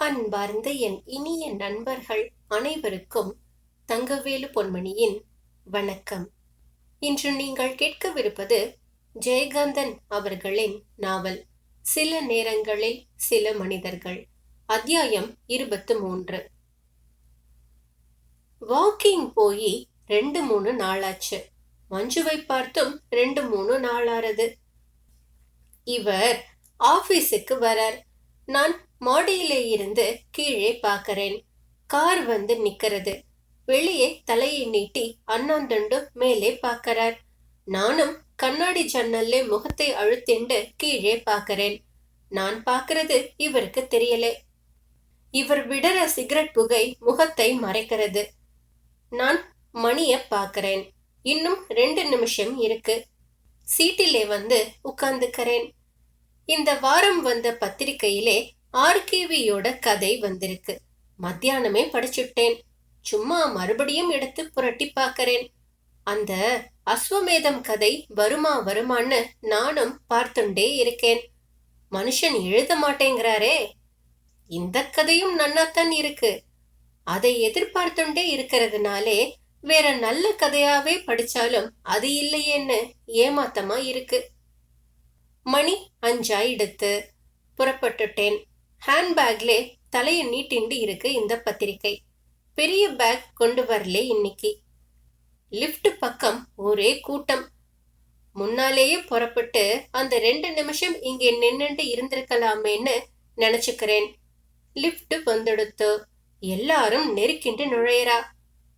அன்பார்ந்த என் இனிய நண்பர்கள் அனைவருக்கும் தங்கவேலு பொன்மணியின் வணக்கம். இன்று நீங்கள் கேட்கவிருப்பது ஜெயகாந்தன் அவர்களின் நாவல் சில நேரங்களில் சில மனிதர்கள் அத்தியாயம் இருபத்து மூன்று. வாக்கிங் போய் ரெண்டு மூணு நாளாச்சு. மஞ்சுவை பார்த்தும் ரெண்டு மூணு நாளாறது. இவர் ஆபீஸுக்கு வரார். நான் மாடியிலே இருந்து கீழே பார்க்கறேன். கார் வந்து நிக்கிறது. வெளியே தலையை நீட்டி அண்ணாந்தண்டு மேலே பார்க்கறார். நானும் கண்ணாடி ஜன்னல்லே முகத்தை அழுத்திண்டு கீழே பார்க்கறேன். நான் பார்க்கறது இவருக்கு தெரியல. இவர் விடற சிகரெட் புகை முகத்தை மறைக்கிறது. நான் மணிய பார்க்கறேன். இன்னும் ரெண்டு நிமிஷம் இருக்கு. சீட்டிலே வந்து உட்கார்ந்துக்கிறேன். இந்த வாரம் வந்த பத்திரிக்கையிலே ஆர்கேவியோட கதை வந்திருக்கு. மத்தியானமே படிச்சுட்டேன். சும்மா மறுபடியும் எடுத்து புரட்டி பார்க்கறேன். அந்த அஸ்வமேதம் கதை வருமா வருமான்னு நானும் பார்த்துண்டே இருக்கேன். மனுஷன் எழுத மாட்டேங்கிறாரே. இந்த கதையும் நன்னாத்தான் இருக்கு. அதை எதிர்பார்த்துண்டே இருக்கிறதுனாலே வேற நல்ல கதையாவே படிச்சாலும் அது இல்லையேன்னு ஏமாத்தமா இருக்கு. மணி அஞ்சாயிடுத்து புறப்பட்டுட்டேன். ஹேண்ட்பேக்லே தலையை நீட்டிண்டு இருக்கு இந்த பத்திரிக்கை. பெரிய பேக் கொண்டு வரலே இன்னைக்கு. லிஃப்ட் பக்கம் ஒரே கூட்டம். முன்னாலேயே புறப்பட்டு அந்த ரெண்டு நிமிஷம் இங்கே நின்னுண்டு இருந்திருக்கலாமேன்னு நினைச்சுக்கிறேன். லிஃப்ட் வந்தெடுத்து. எல்லாரும் நெருக்கிண்டு நுழையறா.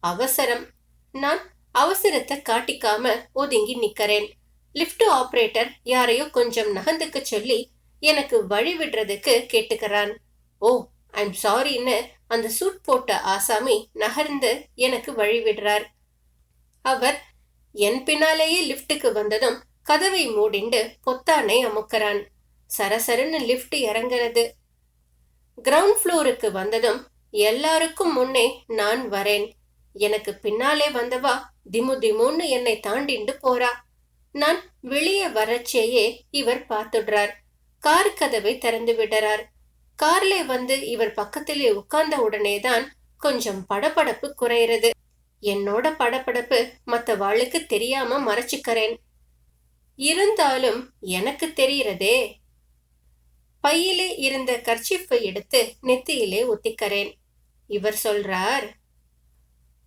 அவசரம். நான் அவசரத்தை காட்டிக்காம ஒதுங்கி நிக்கிறேன். லிஃப்ட் ஆபரேட்டர் யாரையோ கொஞ்சம் நகர்ந்துக்க சொல்லி எனக்கு வழி விடுறதுக்கு கேட்டுக்கிறான். ஓ ஐம் சாரின்னு அந்த சூட் போட்ட ஆசாமி நகர்ந்து எனக்கு வழி விடுறார். அவர் என் பின்னாலேயே லிப்டுக்கு வந்ததும் கதவை மூடிண்டு பொத்தானை அமுக்கறான். சரசரன்னு லிஃப்ட் இறங்குறது. கிரவுண்ட் ஃப்ளோருக்கு வந்ததும் எல்லாருக்கும் முன்னே நான் வரேன். எனக்கு பின்னாலே வந்தவா திமு திமுன்னு என்னை தாண்டிண்டு போறா. நான் வெளியே வரச்சேயே இவர் பார்த்துடுறார். கார் கதவை திறந்து விடுறார். கார்ல வந்து இவர் பக்கத்திலே உட்கார்ந்த உடனேதான் கொஞ்சம் படபடப்பு குறையிறது. என்னோட படபடப்பு மத்த வாளுக்கு தெரியாம மறைச்சுக்கிறேன். இருந்தாலும் எனக்கு தெரியறதே. பையிலே இருந்த கர்ச்சிஃபை எடுத்து நெத்தியிலே ஒத்திக்கிறேன் இவர் சொல்றார்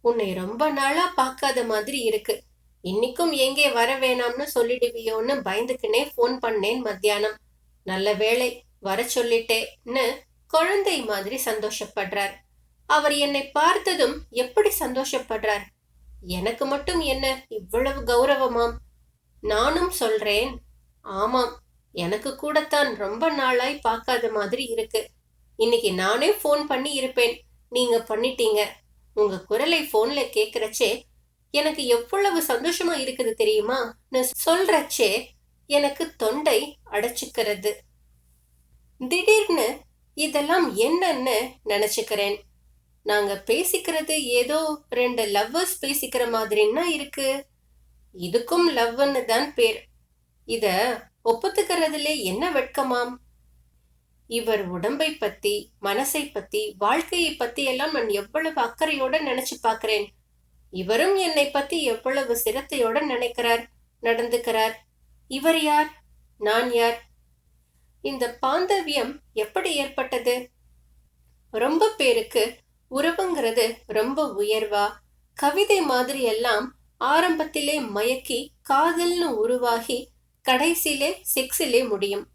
உன்னை ரொம்ப நாளா பார்க்காத மாதிரி இருக்கு. இன்னைக்கும் எங்கே வர வேணாம்னு சொல்லிடுவியோன்னு பயந்துக்கினே ஃபோன் பண்ணேன் மத்தியானம். நல்ல வேளை வர சொல்லிட்டேன்னு குழந்தை மாதிரி சந்தோஷப்படுறார். அவர் என்னை பார்த்ததும் எப்படி சந்தோஷப்படுறார்? எனக்கு மட்டும் என்ன இவ்வளவு கௌரவமாம்? நானும் சொல்றேன். ஆமாம் எனக்கு கூடத்தான் ரொம்ப நாளாய் பார்க்காத மாதிரி இருக்கு. இன்னைக்கு நானே ஃபோன் பண்ணி இருப்பேன். நீங்க பண்ணிட்டீங்க. உங்க குரலை போன்ல கேக்குறச்சே எனக்கு எவ்வளவு சந்தோஷமா இருக்குது தெரியுமா சொல்றச்சே எனக்கு தொண்டை அடைச்சுக்கிறது. திடீர்னு இதெல்லாம் என்னன்னு நினச்சிக்கிறேன். நாங்க பேசிக்கிறது ஏதோ ரெண்டு லவ்வர்ஸ் பேசிக்கிற மாதிரின்னா இருக்கு. இதுக்கும் லவ்னு தான் பேர். இத ஒப்புத்துக்கிறதுல என்ன வெட்கமாம்? இவர் உடம்பை பத்தி மனசை பத்தி வாழ்க்கையை பத்தி எல்லாம் நான் எவ்வளவு அக்கறையோட நினைச்சு பாக்குறேன். இவரும் என்னை பத்தி எவ்வளவு சிரத்தையோட நினைக்கிறார் நடந்துக்கிறார். இவர் யார்? நான் யார்? இந்த பாந்தவியம் எப்படி ஏற்பட்டது? ரொம்ப பேருக்கு உறவுங்கிறது ரொம்ப உயர்வா? கவிதை மாதிரி எல்லாம் ஆரம்பத்திலே மயக்கி காதல்னு உருவாகி கடைசியிலே செக்ஸிலே முடியும்.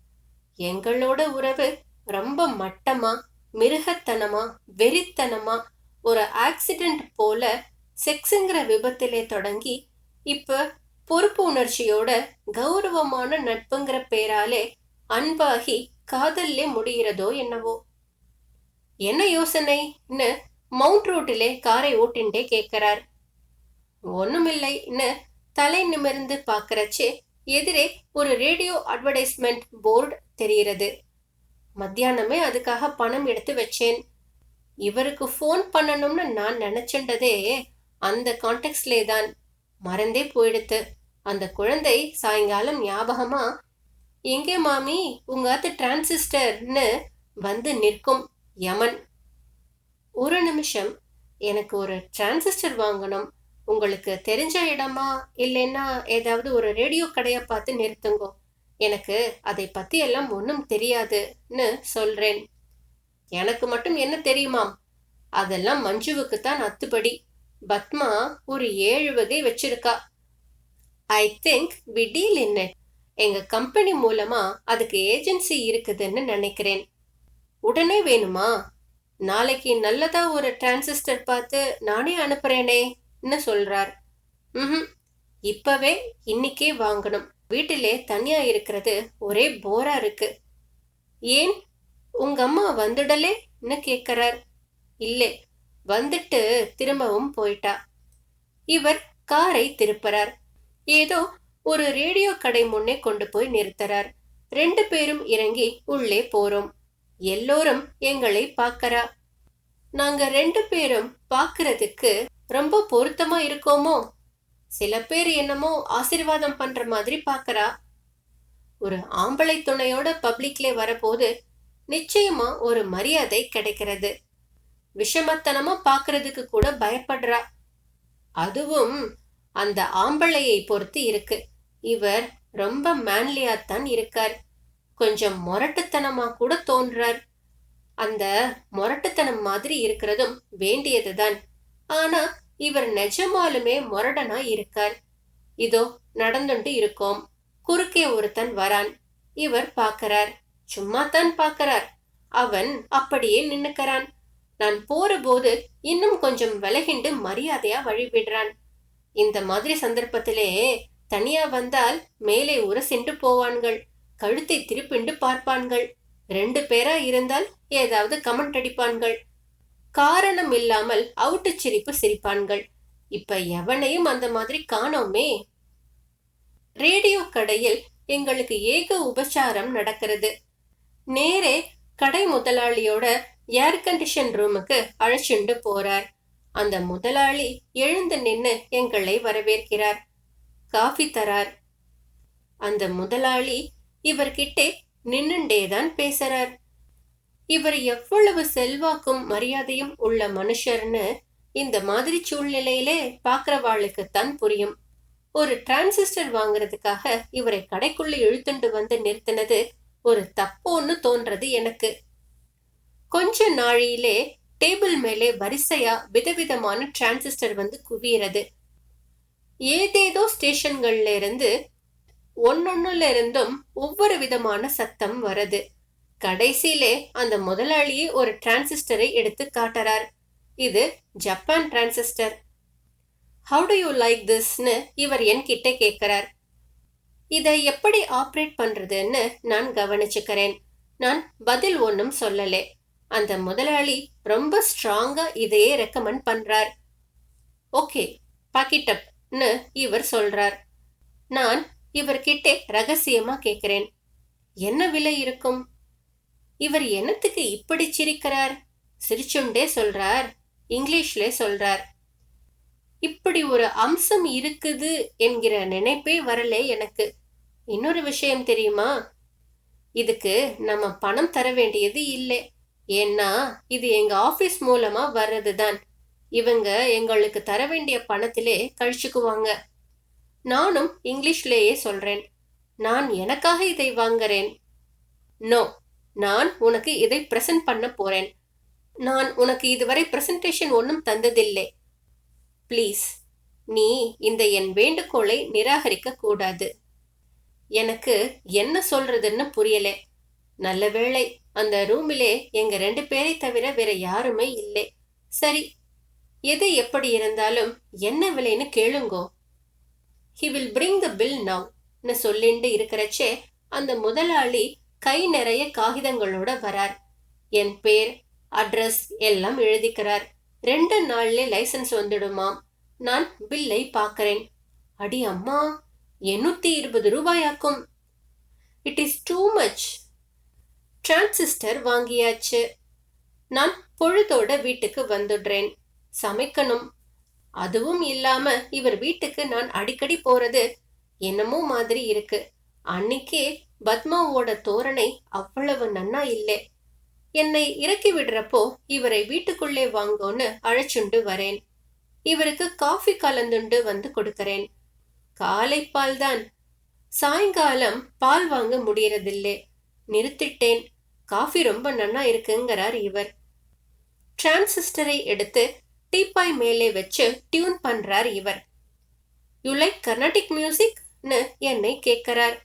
எங்களோட உறவு ரொம்ப மட்டமா மிருகத்தனமா வெறித்தனமா ஒரு ஆக்சிடென்ட் போல செக்ஸுங்கிற விபத்திலே தொடங்கி இப்ப பொறுப்பு உணர்ச்சியோட கௌரவமான நட்புங்கிற பேராலே அன்பாகி காதல்லே முடிகிறதோ என்னவோ? என்ன யோசனைன்னு மவுண்ட் ரோட்டிலே காரை ஓட்டின்டே கேட்கிறார். ஒண்ணுமில்லைன்னு தலை நிமிர்ந்து பாக்குறச்சே எதிரே ஒரு ரேடியோ அட்வர்டைஸ்மெண்ட் போர்டு தெரிகிறது. மத்தியானமே அதுக்காக பணம் எடுத்து வச்சேன். இவருக்கு ஃபோன் பண்ணணும்னு நான் நினைச்சுண்டதே அந்த கான்டெக்ட்லே தான் மறந்தே போயிடுத்து. அந்த குழந்தை சாயங்காலம் ஞாபகமா எங்கே மாமி உங்க அத்து டிரான்சிஸ்டர்னு வந்து நிற்கும் யமன். ஒரு நிமிஷம் எனக்கு ஒரு டிரான்சிஸ்டர் வாங்கணும். உங்களுக்கு தெரிஞ்ச இடமா இல்லைன்னா ஏதாவது ஒரு ரேடியோ கடையை பார்த்து நிறுத்துங்கோ. எனக்கு அதை பத்தி எல்லாம் ஒன்றும் தெரியாதுன்னு சொல்றேன். எனக்கு மட்டும் என்ன தெரியுமாம்? அதெல்லாம் மஞ்சுவுக்கு தான் அத்துப்படி. பத்மா ஒரு ஏழு வகை வச்சிருக்கா. I think we deal in it எங்க கம்பெனி மூலமா அதுக்கு ஏஜென்சி இருக்குதுன்னு நினைக்கிறேன். உடனே வேணுமா? நாளைக்கு நல்லதா ஒரு டிரான்சிஸ்டர் பார்த்து நானே அனுப்புறேனேன்னு சொல்றார். ம் இப்பவே இன்னிக்கே வாங்கணும். வீட்டிலே தனியா இருக்கிறது ஒரே போரா இருக்கு. ஏன்? உங்க அம்மா வந்துடலேன்னு கேட்கிறார் இல்லை வந்துட்டு திரும்பவும் போயிட்டா. இவர் காரை திருப்புறார். ஏதோ ஒரு ரேடியோ கடை முன்னே கொண்டு போய் நிறுத்துறார். ரெண்டு பேரும் இறங்கி உள்ளே போறோம். எல்லோரும் எங்களை பார்க்கறா. நாங்க ரெண்டு பேரும் பார்க்கறதுக்கு ரொம்ப பொருத்தமா இருக்கோமோ? சில பேர் என்னமோ ஆசீர்வாதம் பண்ற மாதிரி பார்க்கறா. ஒரு ஆம்பளை துணையோட பப்ளிக்ல வரபோது நிச்சயமா ஒரு மரியாதை கிடைக்கிறது. விஷமத்தனமா பாக்குறதுக்கு கூட பயப்படுறா. அதுவும் அந்த ஆம்பளையை பொறுத்து இருக்கு. இவர் ரொம்ப மேன்லியாத்தான் இருக்கார். கொஞ்சம் முரட்டுத்தனமா கூட தோன்றார். அந்த முரட்டுத்தனம் மாதிரி இருக்கிறதும் வேண்டியதுதான். ஆனா இவர் நிஜமாலுமே முரடனா இருக்கார். இதோ நடந்துட்டு இருக்கோம். குறுக்கே ஒருத்தன் வரான். இவர் பார்க்கறார் சும்மா தான் பார்க்கறார் அவன் அப்படியே நின்னுக்கறான். நான் போற போது இன்னும் கொஞ்சம் விலகிண்டு மரியாதையா வழிவிடுறான். இந்த மாதிரி சந்தர்ப்பத்திலே தனியா வந்தால் மேலே உரசிண்டு போவான்கள் கழுத்தை திருப்பிண்டு பார்ப்பான்கள். ரெண்டு பேரா இருந்தால் ஏதாவது கமெண்ட் அடிப்பான்கள். காரணம் இல்லாமல் அவுட்டு சிரிப்பு சிரிப்பான்கள். இப்ப எவனையும் அந்த மாதிரி காணோமே? ரேடியோ கடையில் எங்களுக்கு ஏக உபச்சாரம் நடக்கிறது. நேரே கடை முதலாளியோட ஏர் கண்டிஷன் ரூமுக்கு அழைச்சுண்டு போறார். அந்த முதலாளி எழுந்து நின்னு எங்களை வரவேற்கிறார். காஃபி தரார். அந்த முதலாளி இவர்கிட்டே நின்னுண்டேதான் பேசுறார். இவர் எவ்வளவு செல்வாக்கும் மரியாதையும் உள்ள மனுஷர்னு இந்த மாதிரி சூழ்நிலையிலே பார்க்குறவாளுக்குத்தான் தான் புரியும். ஒரு டிரான்சிஸ்டர் வாங்குறதுக்காக இவரை கடைக்குள்ள இழுத்துண்டு வந்து நிறுத்தினது ஒரு தப்போன்னு தோன்றது எனக்கு. கொஞ்ச நாழியிலே டேபிள் மேலே வரிசையா விதவிதமான டிரான்சிஸ்டர் வந்து குவியறது. ஏதேதோ ஸ்டேஷன்கள்ல இருந்து ஒன்னொன்னுல இருந்தும் ஒவ்வொரு விதமான சத்தம் வருது கடைசியிலே அந்த முதலாளியே ஒரு டிரான்சிஸ்டரை எடுத்து காட்டுறார். இது Japan transistor. How do you like திஸ்னு இவர் என்கிட்ட கேட்கிறார். இதை எப்படி ஆப்ரேட் பண்றதுன்னு நான் கவனிச்சுக்கிறேன். நான் பதில் ஒன்றும் சொல்லலை. அந்த முதலாளி ரொம்ப ஸ்ட்ராங்கா இதையே ரெக்கமெண்ட் பண்றார். ஓகே பாக்கெட் அப்னு இவர் சொல்றார். நான் இவர்கிட்ட ரகசியமா கேட்கிறேன் என்ன விலை இருக்கும்? இவர் என்னத்துக்கு இப்படி சிரிக்கிறார்? சிரிச்சுண்டே சொல்றார். இங்கிலீஷ்ல சொல்றார். இப்படி ஒரு அம்சம் இருக்குது என்கிற நினைப்பே வரலே எனக்கு. இன்னொரு விஷயம் தெரியுமா? இதுக்கு நம்ம பணம் தர வேண்டியது இல்லை. ஏன்னா இது எங்க ஆபீஸ் மூலமா வர்றதுதான். இவங்க எங்களுக்கு தர வேண்டிய பணத்திலே கழிச்சுக்குவாங்க. நானும் இங்கிலீஷ்லேயே சொல்றேன். நான் எனக்காக இதை வாங்குறேன். நோ நான் உனக்கு இதை பிரசன்ட் பண்ண போறேன். நான் உனக்கு இதுவரை பிரசன்டேஷன் ஒன்றும் தந்ததில்லை. ப்ளீஸ் நீ இந்த என் வேண்டுகோளை நிராகரிக்க கூடாது எனக்கு என்ன சொல்றதுன்னு புரியலை. நல்ல வேளை அந்த ரூமிலே எங்க ரெண்டு பேரை தவிர வேற யாருமே இல்லை. சரி எது எப்படி இருந்தாலும் என்ன விலைன்னு கேளுங்கோ. He will bring the bill நவ்னு சொல்லிண்டு இருக்கிறச்சே அந்த முதலாளி கை நிறைய காகிதங்களோட வரார். என் பேர் அட்ரஸ் எல்லாம் எழுதிக்கிறார். ரெண்டு நாள்ல லைசன்ஸ் வந்துடுமாம். நான் பில்லை பார்க்கறேன். அடி அம்மா எண்ணூத்தி இருபது ரூபாயாக்கும். It is too much transistor வாங்கியாச்சு. நான் பொழுதோட வீட்டுக்கு வந்துடுறேன். சமைக்கணும். அதுவும் இல்லாம இவர் வீட்டுக்கு நான் அடிக்கடி போறது என்னமோ மாதிரி இருக்கு. அன்னைக்கே பத்மாவோட தோரணை அவ்வளவு நன்னா இல்லை. என்னை இறக்கி விடுறப்போ இவரை வீட்டுக்குள்ளே வாங்கோன்னு அழைச்சுண்டு வரேன். இவருக்கு காஃபி கலந்துண்டு வந்து கொடுக்கறேன். காலை பால் தான் சாயங்காலம் பால் வாங்க முடியறதில்லை. நிறுத்திட்டேன். காஃபி ரொம்ப நன்னா இருக்குங்கிறார் இவர். டிரான்சிஸ்டரை எடுத்து டீப்பாய் மேலே வச்சு டியூன் பண்றார் இவர். யூ லைக் கர்நாடிக் மியூசிக்னு என்னை கேட்கிறார்.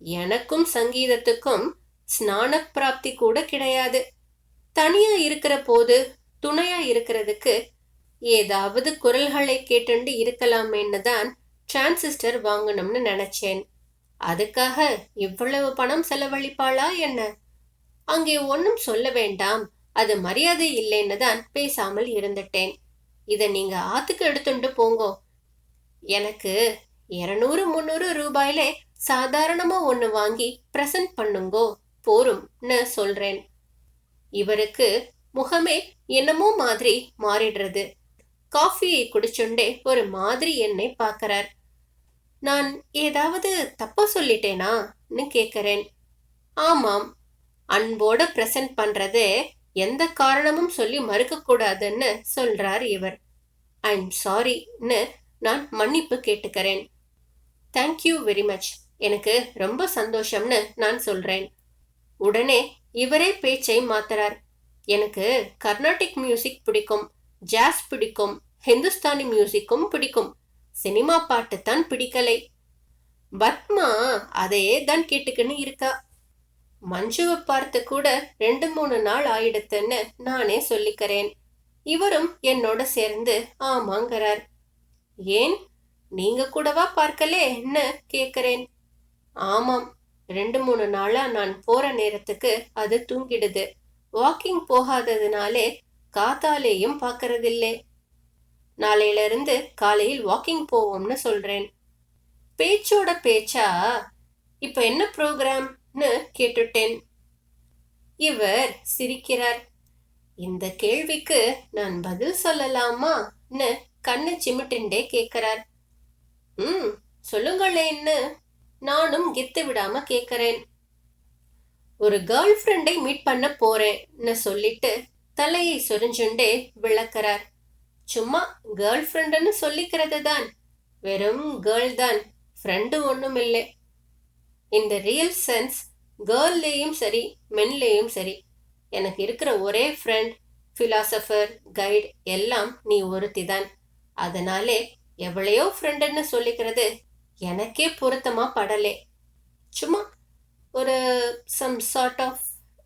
எனக்கும் சங்கீதத்துக்கும் ஸ்நான பிராப்தி கூட கிடையாது. தனியா இருக்கிற போது துணையா இருக்கிறதுக்கு ஏதாவது குரல்களை கேட்டுண்டு இருக்கலாமேன்னு தான் டிரான்சிஸ்டர் வாங்கணும்னு நினைச்சேன். அதுக்காக இவ்வளவு பணம் செலவழிப்பாளா என்ன? அங்கே ஒன்றும் சொல்ல வேண்டாம். அது மரியாதை இல்லைன்னு தான் பேசாமல் இருந்துட்டேன். இதை நீங்க ஆத்துக்கு எடுத்துட்டு போங்கோ. எனக்கு இருநூறு முந்நூறு ரூபாயில சாதாரணமா ஒன்று வாங்கி பிரசன்ட் பண்ணுங்கோ. போரும்னு சொல்றேன். இவருக்கு முகமே என்னமோ மாதிரி மாறிடுறது. காஃபியை குடிச்சுண்டே ஒரு மாதிரி என்னை பார்க்கறார். நான் ஏதாவது தப்பா சொல்லிட்டேனான்னு கேட்கறேன். ஆமாம் அன்போட பிரசன்ட் பண்றது எந்த காரணமும் சொல்லி மறுக்கக்கூடாதுன்னு சொல்கிறார் சொல்றார் இவர். ஐம் சாரின்னு நான் மன்னிப்பு கேட்டுக்கிறேன். தேங்க்யூ வெரி மச் எனக்கு ரொம்ப சந்தோஷம்னு நான் சொல்றேன். உடனே இவரே பேச்சை மாத்துறார். எனக்கு கர்நாடிக் மியூசிக் பிடிக்கும் ஜாஸ் பிடிக்கும் ஹிந்துஸ்தானி மியூசிக்கும் பிடிக்கும். சினிமா பாட்டு தான் பிடிக்கலை. பத்மா அதையே தான் கேட்டுக்கின்னு இருக்கா. மஞ்சுவை பார்த்து கூட ரெண்டு மூணு நாள் ஆயிடுத்துன்னு நானே சொல்லிக்கிறேன். இவரும் என்னோட சேர்ந்து ஆமாங்கிறார். ஏன்? நீங்க கூடவா பார்க்கலேன்னு கேக்குறேன். ஆமாம் ரெண்டு மூணு நாளா நான் போற நேரத்துக்கு அது தூங்கிடுது. வாக்கிங் போகாததுனாலே காத்தாலேயும் பார்க்கறதில்லை நாளையிலிருந்து காலையில் வாக்கிங் போவோம்னு சொல்றேன். பேச்சோட பேச்சா? இப்ப என்ன ப்ரோக்ராம்? ன்னு கேட்டுட்டேன். இவர் சிரிக்கிறார். இந்த கேள்விக்கு நான் பதில் சொல்லலாமான்னு கண்ணு சிமிட்டிண்டே கேட்கிறார். ம் சொல்லுங்களேன்னு நானும் கெத்து விடாம கேட்கறேன். ஒரு கேர்ள் ஃப்ரெண்டை மீட் பண்ண போறேன்னு சொல்லிட்டு தலையை சொரிஞ்சுண்டே விளக்கிறார். சும்மா கேர்ள் ஃப்ரெண்டுன்னு சொல்லிக்கிறது தான் வெறும் கேர்ள் தான் ஃப்ரெண்டு ஒன்றும் இல்லை இந்த ரியல் சென்ஸ் கேர்ள்லேயும் சரி மென்லேயும் சரி. எனக்கு இருக்கிற ஒரே ஃப்ரெண்ட் ஃபிலாசபர் கைடு எல்லாம் நீ ஒருத்தி தான் அதனாலே எவ்வளையோ ஃப்ரெண்டுன்னு சொல்லிக்கிறது எனக்கே பொருத்தமா படலே. சும்மா ஒரு சம் சார்ட் ஆஃப்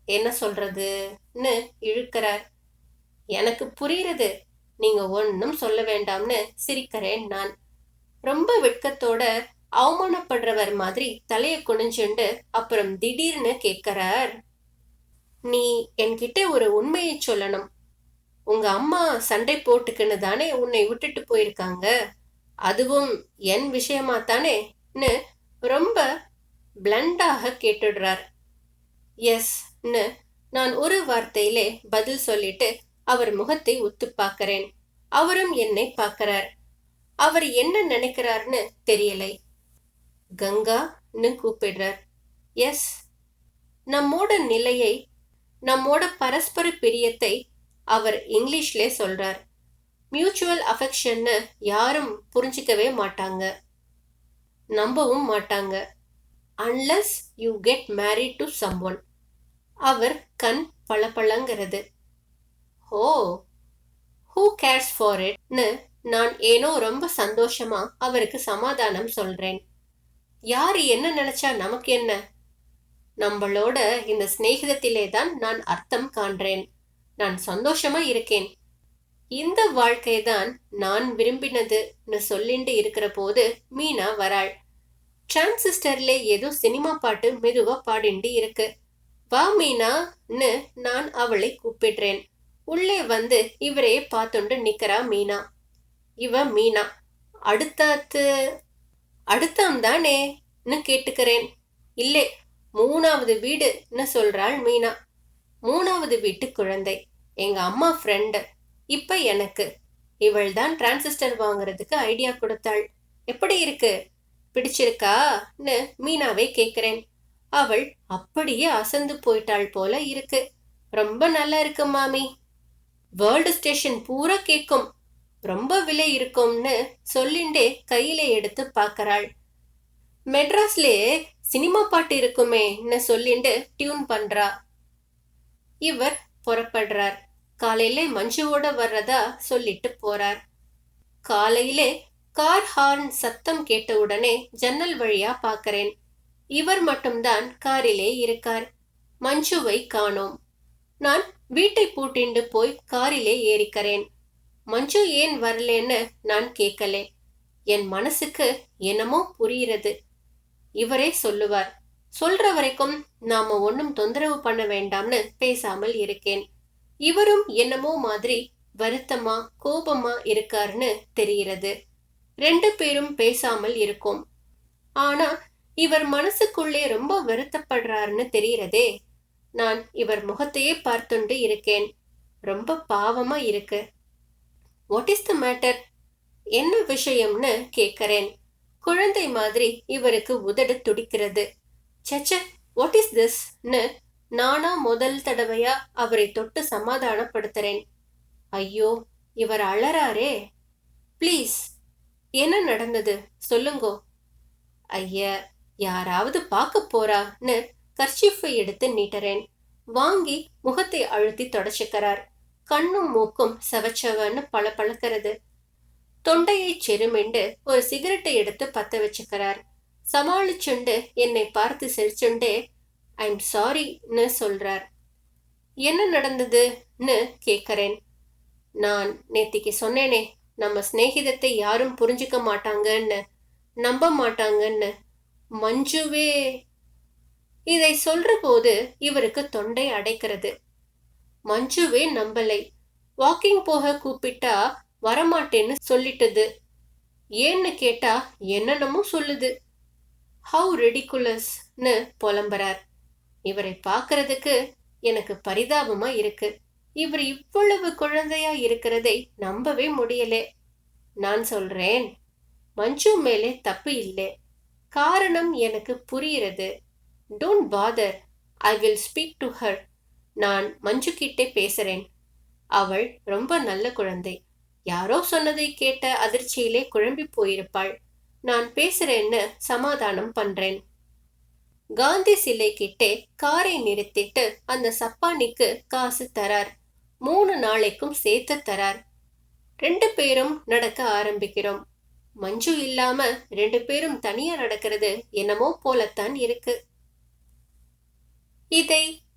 என்ன சொல்றதுன்னு இழுக்கிறார். எனக்கு புரிகிறது நீங்க ஒன்றும் சொல்ல வேண்டாம்னு சிரிக்கிறேன் நான். ரொம்ப வெட்கத்தோட அவமானப்படுறவர் மாதிரி தலைய குனிஞ்சுண்டு அப்புறம் திடீர்னு கேட்கிறார். நீ என்கிட்ட ஒரு உண்மையை சொல்லணும். உங்க அம்மா சண்டை போட்டுக்குன்னு தானே உன்னை விட்டுட்டு போயிருக்காங்க. அதுவும் என் விஷயமா தானேன்னு ரொம்ப பிளண்டாக கேட்டுடுறார். எஸ்ன்னு நான் ஒரு வார்த்தையிலே பதில் சொல்லிட்டு அவர் முகத்தை உத்து பார்க்கிறேன். அவரும் என்னை பார்க்கிறார். அவர் என்ன நினைக்கிறார்னு தெரியலை. கங்கான்னு கூப்பிடுறார். எஸ் நம்மோட நிலையை நம்மோட பரஸ்பர பிரியத்தை அவர் இங்கிலீஷ்லே சொல்றார். மியூச்சுவல் அஃபெக்ஷன்னு யாரும் புரிஞ்சிக்கவே மாட்டாங்க. நம்பவும் மாட்டாங்க. Unless you get married to someone அவர் கண் பளபளங்கிறது. ஓ ஹூ கேர்ஸ் ஃபார் இட்னு நான் ஏனோ ரொம்ப சந்தோஷமா அவருக்கு சமாதானம் சொல்றேன். யார் என்ன நினைச்சா நமக்கு என்ன? நம்மளோட இந்த சிநேகிதத்திலே தான் நான் அர்த்தம் காண்றேன். நான் சந்தோஷமா இருக்கேன். இந்த வாழ்க்கை தான் நான் விரும்பினதுன்னு சொல்லிண்டு இருக்கிற போது மீனா வராள். டிரான்சிஸ்டர்ல ஏதோ சினிமா பாட்டு மெதுவா பாடிண்டு இருக்கு. வா மீனான்னு நான் அவளை கூப்பிடுறேன். உள்ளே வந்து இவரையே பார்த்துண்டு நிக்கிறா மீனா. இவ மீனா. அடுத்தாத்து அடுத்தாம் தானேன்னு கேட்டுக்கிறேன்? இல்லை மூணாவது வீடுன்னு சொல்றாள் மீனா? மூணாவது வீட்டு குழந்தை எங்க அம்மா ஃப்ரெண்டு இப்ப எனக்கு. இவள் தான் டிரான்சிஸ்டர் வாங்குறதுக்கு ஐடியா கொடுத்தாள். எப்படி இருக்கு? பிடிச்சிருக்கான்னு மீனாவை கேட்கிறேன் அவள் அப்படியே அசந்து போயிட்டாள் போல இருக்கு. ரொம்ப நல்லா இருக்கு மாமி. வேர்ல்டு ஸ்டேஷன் பூரா கேக்கும். ரொம்ப விலை இருக்கும்னு சொல்லிண்டே கையில எடுத்து பார்க்கறாள். மெட்ராஸ்லயே சினிமா பாட்டு இருக்குமேன்னு சொல்லிண்டு டியூன் பண்றா. இவர் புறப்படுறார். காலையில மஞ்சுவோட வர்றதா சொல்லிட்டு போறார். காலையிலே கார் ஹார்ன் சத்தம் கேட்ட உடனே ஜன்னல் வழியா பார்க்கறேன். இவர் மட்டும்தான் காரிலே இருக்கார். மஞ்சுவை காணோம். நான் வீட்டை பூட்டிண்டு போய் காரிலே ஏறிக்கிறேன். மஞ்சு ஏன் வரலன்னு நான் கேட்கலே. என் மனசுக்கு என்னமோ புரிகிறது. இவரே சொல்லுவார் சொல்ற வரைக்கும் நாம ஒன்னும் தொந்தரவு பண்ண வேண்டாம்னு பேசாமல் இருக்கேன். இவரும் என்னமோ மாதிரி வருத்தமா கோபமா இருக்காருன்னு தெரிகிறது. ரெண்டு பேரும் பேசாமல் இருக்கும். ஆனா இவர் மனசுக்குள்ளே ரொம்ப வருத்தப்படுறாருன்னு தெரிகிறதே. நான் இவர் முகத்தையே பார்த்துண்டு இருக்கேன். ரொம்ப பாவமா இருக்கு. வாட் இஸ் த மேட்டர் என்ன விஷயம்னு கேட்கறேன் குழந்தை மாதிரி இவருக்கு உதடு துடிக்கிறது. சச்ச வாட் இஸ் திஸ்னு நானா முதல் தடவையா அவரை தொட்டு சமாதானப்படுத்துறேன். ஐயோ இவர் அழறாரே ப்ளீஸ் என்ன நடந்தது? சொல்லுங்கோ. ஐய யாராவது பார்க்க போறான்னு கர்ச்சீஃபை எடுத்து நீட்டறேன். வாங்கி முகத்தை அழுத்தி தொடச்சுக்கிறார். கண்ணும் மூக்கும் செவச்சவன்னு பல பழக்கிறது தொண்டையை செருமிண்டு ஒரு சிகரெட்டை எடுத்து பத்த வச்சுக்கிறார். சமாளிச்சுண்டு என்னை பார்த்து சிரிச்சுண்டே ஐம் சாரின்னு சொல்றார். என்ன நடந்ததுன்னு கேட்கறேன் நான் நேத்திக்கு சொன்னேனே நம்ம சிநேகிதத்தை யாரும் புரிஞ்சுக்க மாட்டாங்கன்னு நம்ப மாட்டாங்கன்னு. மஞ்சுவே! இதை சொல்ற போது இவருக்கு தொண்டை அடைக்கிறது. மஞ்சுவே நம்பலை. வாக்கிங் போக கூப்பிட்டா வரமாட்டேன்னு சொல்லிட்டது. ஏன்னு கேட்டா என்னென்னமோ சொல்லுது. ஹவு ரெடிக்குலஸ்னு புலம்புறார். இவரை பார்க்கறதுக்கு எனக்கு பரிதாபமா இருக்கு. இவர் இவ்வளவு குழந்தையா இருக்கிறதை நம்பவே முடியலே. நான் சொல்றேன் மஞ்சு மேலே தப்பு இல்லை. காரணம் எனக்கு புரிகிறது. Don't bother I will speak to her நான் மஞ்சு கிட்டே பேசுறேன். அவள் ரொம்ப நல்ல குழந்தை. யாரோ சொன்னதை கேட்ட அதிர்ச்சியிலே குழம்பி போயிருப்பாள். நான் பேசுறேன்னு சமாதானம் பண்றேன். காந்தி சிலை கிட்டே காரை நிறுத்திட்டு அந்த சப்பானிக்கு காசு தரார். மூணு நாளைக்கும் சேர்த்து தரார். ரெண்டு பேரும் நடக்க ஆரம்பிக்கிறோம். மஞ்சு இல்லாம ரெண்டு பேரும் தனியா நடக்கிறது என்னமோ போலத்தான் இருக்கு. இதை